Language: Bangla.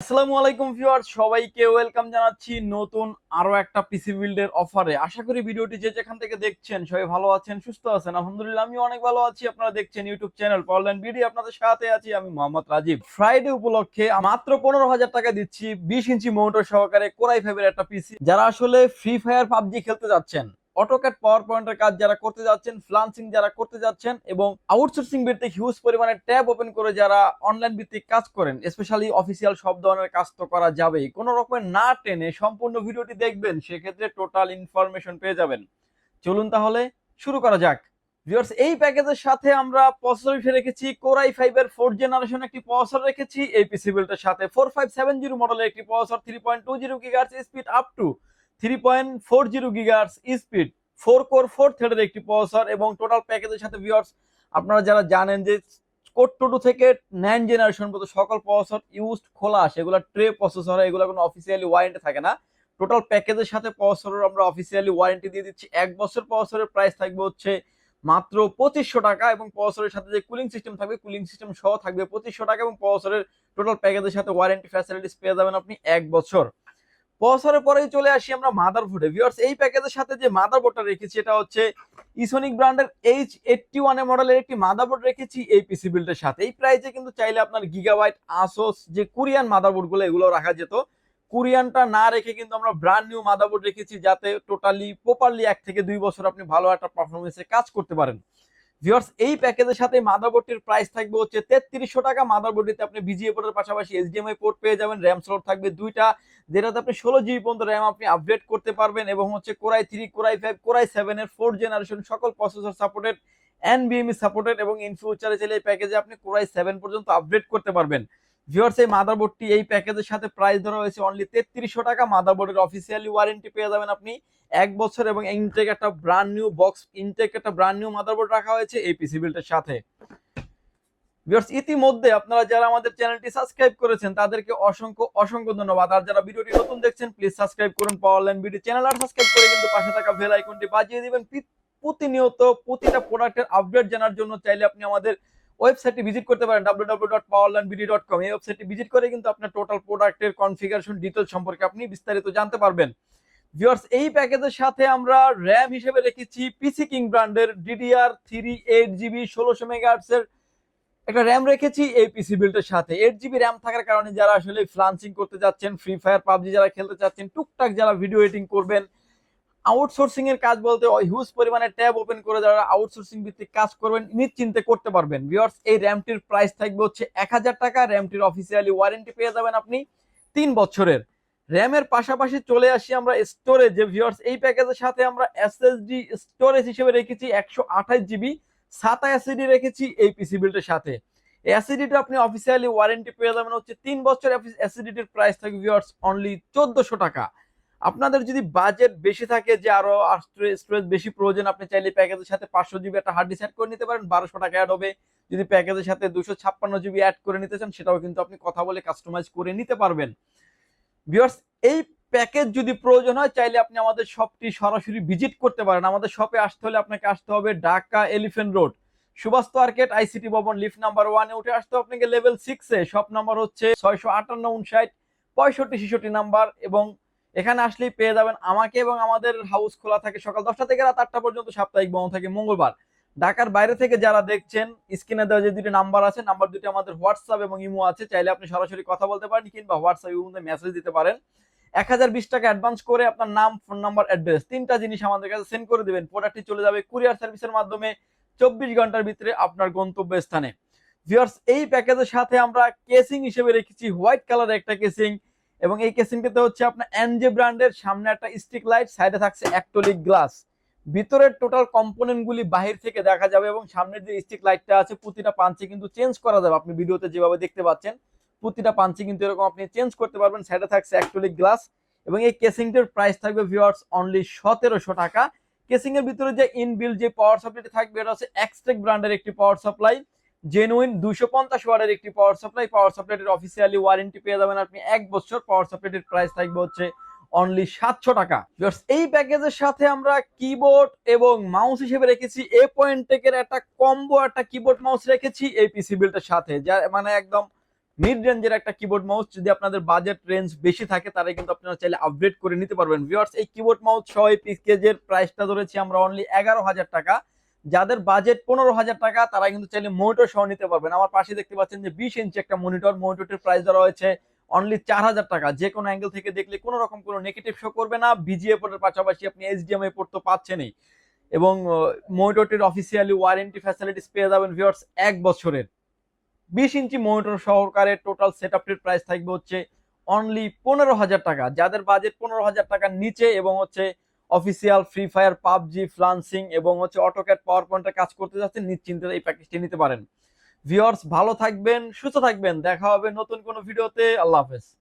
আসসালামু আলাইকুম ভিউয়ার সবাইকে ওয়েলকাম জানাচ্ছি নতুন আরও একটা পিসি বিল্ডের অফারে। আশা করি ভিডিওটি যে যেখান থেকে দেখছেন সবাই ভালো আছেন, সুস্থ আছেন। আলহামদুলিল্লাহ আমি অনেক ভালো আছি। আপনারা দেখছেন ইউটিউব চ্যানেল পড়লেন বিডি আপনাদের সাথে আছি আমি মোহাম্মদ রাজীব। ফ্রাইডে উপলক্ষে মাত্র পনেরো হাজার টাকা দিচ্ছি বিশ ইঞ্চি মোটর সহকারে কোরাই ফাইভের একটা পিসি যারা আসলে ফ্রি ফায়ার পাবজি খেলতে যাচ্ছেন অটোক্যাট পাওয়ার পয়েন্টের কাজ যারা করতে যাচ্ছেন ফ্লান্সিং যারা করতে যাচ্ছেন এবং আউটসোর্সিং ভিত্তিক হিউজ পরিমাণে ট্যাব ওপেন করে যারা অনলাইন ভিত্তিক কাজ করেন স্পেশালি অফিসিয়াল সব ধরনের কাজ তো করা যাবেই। কোনো রকমের না টেনে সম্পূর্ণ ভিডিওটি দেখবেন, সেক্ষেত্রে টোটাল ইনফরমেশন পেয়ে যাবেন। চলুন তাহলে শুরু করা যাক। ভিউয়ার্স এই প্যাকেজের সাথে আমরা প্রসেসর হিসেবে রেখেছি কোরাই ফাইভ এর ফোর্থ জেনারেশন একটি প্রসেসর রেখেছি এই পিসি বিল্ডের সাথে ফোর ফাইভ সেভেন জিরো মডেলের একটি processor three point two zero গিগার্স speed up to three point four zero গিগার্স speed four core four থ্রেডের একটি প্রসেসর এবং টোটাল প্যাকেজের সাথে ভিউয়ার্স আপনারা যারা জানেন যে কোড টু টু থেকে নাইন জেনারেশন পর্যন্ত সকল প্রসেসর ইউজড, খোলা আসে এগুলো ট্রে প্রসেসর, এগুলো কোনো অফিসিয়ালি ওয়ারেন্টি থাকে না। টোটাল প্যাকেজের সাথে প্রসেসরের আমরা অফিসিয়ালি ওয়ারেন্টি দিয়ে দিচ্ছি। এক বছর প্রসেসরের প্রাইস থাকবে হচ্ছে মাত্র পঁচিশশো টাকা এবং প্রসেসরের সাথে যে কুলিং সিস্টেম থাকবে কুলিং সিস্টেম সহ থাকবে পঁচিশশো টাকা এবং প্রসেসরের টোটাল প্যাকেজের সাথে ওয়ারেন্টি ফ্যাসিলিটিস পেয়ে যাবেন আপনি এক বছর। প্রসেসরের পরেই চলে আসি আমরা মাদারবোর্ডে। ভিউয়ার্স এই প্যাকেজের সাথে যে মাদারবোর্ডটা রেখেছি, এটা হচ্ছে ইসোনিক ব্র্যান্ডের এইচ এইটটি ওয়ান মডেলের একটি মাদারবোর্ড রেখেছি এই পিসি বিল্ডের সাথে। এই প্রাইসে কিন্তু চাইলে আপনার গিগাবাইট আসোস যে কোরিয়ান মাদারবোর্ডগুলো এগুলো রাখা যেত। কোরিয়ানটা না রেখে কিন্তু আমরা ব্র্যান্ড নিউ মাদারবোর্ড রেখেছি, যাতে টোটালি প্রপারলি এক থেকে দুই বছর আপনি ভালো একটা পারফরমেন্সে কাজ করতে পারেন। ভিউয়ার্স এই প্যাকেজের সাথে মাদারবোর্ডটির প্রাইস থাকবে হচ্ছে তেত্রিশশো টাকা। মাদারবোর্ডটিতে আপনি বিজিএ পোর্টের পাশাপাশি এইচডিএমআই পোর্ট পেয়ে যাবেন। র্যাম স্লট থাকবে দুইটা, যেটাতে আপনি ষোলো জিবি পর্যন্ত র্যাম আপনি আপডেট করতে পারবেন এবং হচ্ছে core i three core i five core i সেভেনের ফোর জেনারেশন সকল প্রসেসর সাপোর্টেড এন এনবিএমই সাপোর্টেড এবং ইন ফিউচারে চাইলে এই প্যাকেজে আপনি কোরাই সেভেন পর্যন্ত আপডেট করতে পারবেন। ভিউয়ার্স এই মাদারবোর্ডটি এই প্যাকেজের সাথে প্রাইস ধরা হয়েছে অনলি তেত্রিশশো টাকা। মাদারবোর্ডের অফিসিয়ালি ওয়ারেন্টি পেয়ে যাবেন আপনি। এক বছর এবং ইনটেক একটা ব্র্যান্ড নিউ বক্স ইনটেক একটা ব্র্যান্ড নিউ মাদারবোর্ড রাখা হয়েছে এই পিসি বিল্ডের সাথে। ভিউয়ার্স ইতিমধ্যে আপনারা যারা আমাদের চ্যানেলটি সাবস্ক্রাইব করেছেন, তাদেরকে অসংখ্য অসংখ্য ধন্যবাদ। আর যারা ভিডিওটি নতুন দেখছেন প্লিজ সাবস্ক্রাইব করুন। পাওয়ার লাইন ভিডিও চ্যানেল আর সাবস্ক্রাইব করে কিন্তু পাশে থাকা বেল আইকনটি বাজিয়ে দিবেন। প্রতিনিয়ত প্রতিটা প্রোডাক্টের আপডেট জানার জন্য চাইলে আপনি আমাদের ওয়েবসাইটটি ভিজিট করতে পারেন www.powerlandbd.com এই ওয়েবসাইটটি ভিজিট করে কিন্তু আপনার টোটাল প্রোডাক্টের কনফিগারেশন ডিটেল সম্পর্কে আপনি বিস্তারিত জানতে পারবেন। ভিউয়ার্স এই প্যাকেজের সাথে আমরা র্যাম হিসেবে রেখেছি পিসি কিং ব্র্যান্ডের ডিডিআর থ্রি এইট জিবি ষোলোশো মেগাহার্টস এর একটা র্যাম রেখেছি এই পিসি বিল্ডের সাথে। এইট জিবি র্যাম থাকার কারণে যারা আসলে ফ্লান্সিং করতে যাচ্ছেন ফ্রি ফায়ার পাবজি যারা খেলতে চাচ্ছেন, টুকটাক যারা ভিডিও এডিটিং করবেন আউটসোর্সিং এর কাজ বলতে হিউজ পরিমাণে ট্যাব ওপেন করে যারা আউটসোর্সিং ভিত্তিক কাজ করবেন, নিশ্চিন্তে করতে পারবেন। ভিউয়ার্স এই র্যামটির প্রাইস থাকবে হচ্ছে এক হাজার টাকা। র্যামটির অফিসিয়ালি ওয়ারেন্টি পেয়ে যাবেন আপনি তিন বছরের। র্যামের পাশাপাশি চলে আসি আমরা স্টোরেজ যে ভিউয়ার্স এই প্যাকেজের সাথে আমরা এসএসডি স্টোরেজ হিসেবে রেখেছি একশো আঠাশ জিবি সাতা এসিডি রেখেছি এই পিসি বিল্ডের সাথে। অ্যাসিডিটি আপনি অফিসিয়ালি ওয়ারেন্টি পেয়ে যাবেন হচ্ছে তিন বছর অ্যাসিডিটির প্রাইস থাকবে ভিউয়ার্স অনলি চোদ্দশো টাকা। আপনাদের যদি বাজেট বেশি থাকে যে আরও স্টোরেজ বেশি প্রয়োজন, আপনি চাইলে প্যাকেজের সাথে পাঁচশো জিবি একটা হার্ড ডিস্ক করে নিতে পারেন, বারোশো টাকা অ্যাড হবে। যদি প্যাকেজের সাথে দুশো ছাপ্পান্ন জিবি অ্যাড করে নিতে চান, সেটাও কিন্তু আপনি কথা বলে কাস্টমাইজ করে নিতে পারবেন। ভিউয়ার্স এই প্যাকেজ যদি প্রয়োজন হয়, চাইলে আপনি আমাদের শপটি সরাসরি ভিজিট করতে পারেন। আমাদের শপে আসতে হলে আপনাকে আসতে হবে Dhaka elephant road Subhash market ICT ভবন লিফট নাম্বার ওয়ানে উঠে আসতে হবে আপনাকে লেভেল সিক্সে শপ নাম্বার হচ্ছে ছয়শো আটান্ন উনষাট, পঁয়ষট্টি ছেষট্টি নাম্বার এবং এখানে আসলেই পেয়ে যাবেন আমাকে এবং আমাদের হাউস খোলা থাকে সকাল দশটা থেকে রাত আটটা পর্যন্ত, সাপ্তাহিক বন্ধ থাকে মঙ্গলবার। ঢাকার বাইরে থেকে যারা দেখছেন স্ক্রিনে দেওয়া যে দুটি নাম্বার আছে নাম্বার দুটি আমাদের হোয়াটসঅ্যাপ এবং ইমো আছে, চাইলে আপনি সরাসরি কথা বলতে পারেন কিংবা হোয়াটসঅ্যাপ ইমোতে মেসেজ দিতে পারেন। এক হাজার বিশ টাকা অ্যাডভান্স করে আপনার নাম ফোন নাম্বার অ্যাড্রেস তিনটা জিনিস আমাদের কাছে সেন্ড করে দিবেন। প্রোডাক্টটি চলে যাবে কুরিয়ার সার্ভিসের মাধ্যমে চব্বিশ ঘণ্টার ভিতরে আপনার গন্তব্য স্থানে ভিউয়ার্স এই প্যাকেজের সাথে আমরা কেসিং হিসেবে রেখেছি হোয়াইট কালার একটা কেসিং এবং এই কেসিংটাতে হচ্ছে আপনার এনজে ব্র্যান্ডের সামনে একটা স্টিক লাইট, সাইডে থাকছে অ্যাক্টোলিক গ্লাস ভিতরের টোটাল কম্পোনেন্ট গুলি বাহির থেকে দেখা যাবে এবং সামনের যে স্টিক লাইটটা আছে, প্রতিটা পাঞ্চে কিন্তু চেঞ্জ করা যাবে। আপনি ভিডিওতে যেভাবে দেখতে পাচ্ছেন, প্রতিটা পাঞ্চে কিন্তু এরকম আপনি চেঞ্জ করতে পারবেন। সাইডে থাকছে অ্যাক্টোলিক গ্লাস এবং এই কেসিংটার প্রাইস থাকবে ভিউয়ার্স অনলি সতেরোশো টাকা। কেসিং এর ভিতরে যে ইনবিল যে পাওয়ার সাপ্লাইটি থাকবে, এটা হচ্ছে এক্সটেক ব্র্যান্ডের একটি পাওয়ার সাপ্লাই জেনুইন দুশো পঞ্চাশ ওয়ার্ডের একটি পাওয়ার সাপ্লাই পাওয়ার সাপ্লাইটির অফিসিয়ালি ওয়ারেন্টি পেয়ে যাবেন আপনি এক বছর। পাওয়ার সাপ্লাইটির প্রাইস থাকবে হচ্ছে অনলি সাতশো টাকা। এই প্যাকেজের সাথে আমরা কিবোর্ড এবং মাউস হিসেবে রেখেছি। এ পয়েন্ট টেকের একটা কম্বো একটা কিবোর্ড মাউস রেখেছি এই পিসি বিলটার সাথে। যা মানে একদম মিড রেঞ্জের একটা কিবোর্ড মাউস যদি আপনাদের বাজেট রেঞ্জ বেশি থাকে তারাই কিন্তু আপনারা চাইলে আপগ্রেড করে নিতে পারবেন। ভিউয়ার্স এই কিবোর্ড মাউস সহ এই প্যাকেজের প্রাইসটা ধরেছি আমরা অনলি এগারো হাজার টাকা। যাদের বাজেট পনেরো হাজার টাকা তারা কিন্তু চাইলে মনিটর সহ নিতে পারবেন। আমার পাশে দেখতে পাচ্ছেন যে বিশ ইঞ্চি একটা মনিটর মনিটরটির প্রাইস ধরা হয়েছে অনলি চার হাজার টাকা। যে কোনো অ্যাঙ্গেল থেকে দেখলে কোনো রকম কোনো নেগেটিভ শো করবে না বিজিএ পোর্টের পাশাপাশি আপনি এইচডিএমআই পোর্ট তো পাচ্ছেনই। এবং মনিটরটির অফিসিয়ালি ওয়ারেন্টি ফ্যাসিলিটিস পেয়ে যাবেন ভিউয়ার্স এক বছরের। বিশ ইঞ্চি মনিটর সহকারে টোটাল সেট আপটির প্রাইস থাকবে হচ্ছে অনলি পনেরো হাজার টাকা। যাদের বাজেট পনেরো হাজার টাকার নিচে এবং হচ্ছে official free fire PUBG, freelancing এবং হচ্ছে অটোক্যাট পাওয়ার পয়েন্টে কাজ করতে যাচ্ছেন, নিশ্চিন্তে এই প্যাকেজটি নিতে পারেন। ভিওর্স ভালো থাকবেন, সুস্থ থাকবেন। দেখা হবে নতুন কোনো ভিডিওতে আল্লাহ হাফেজ।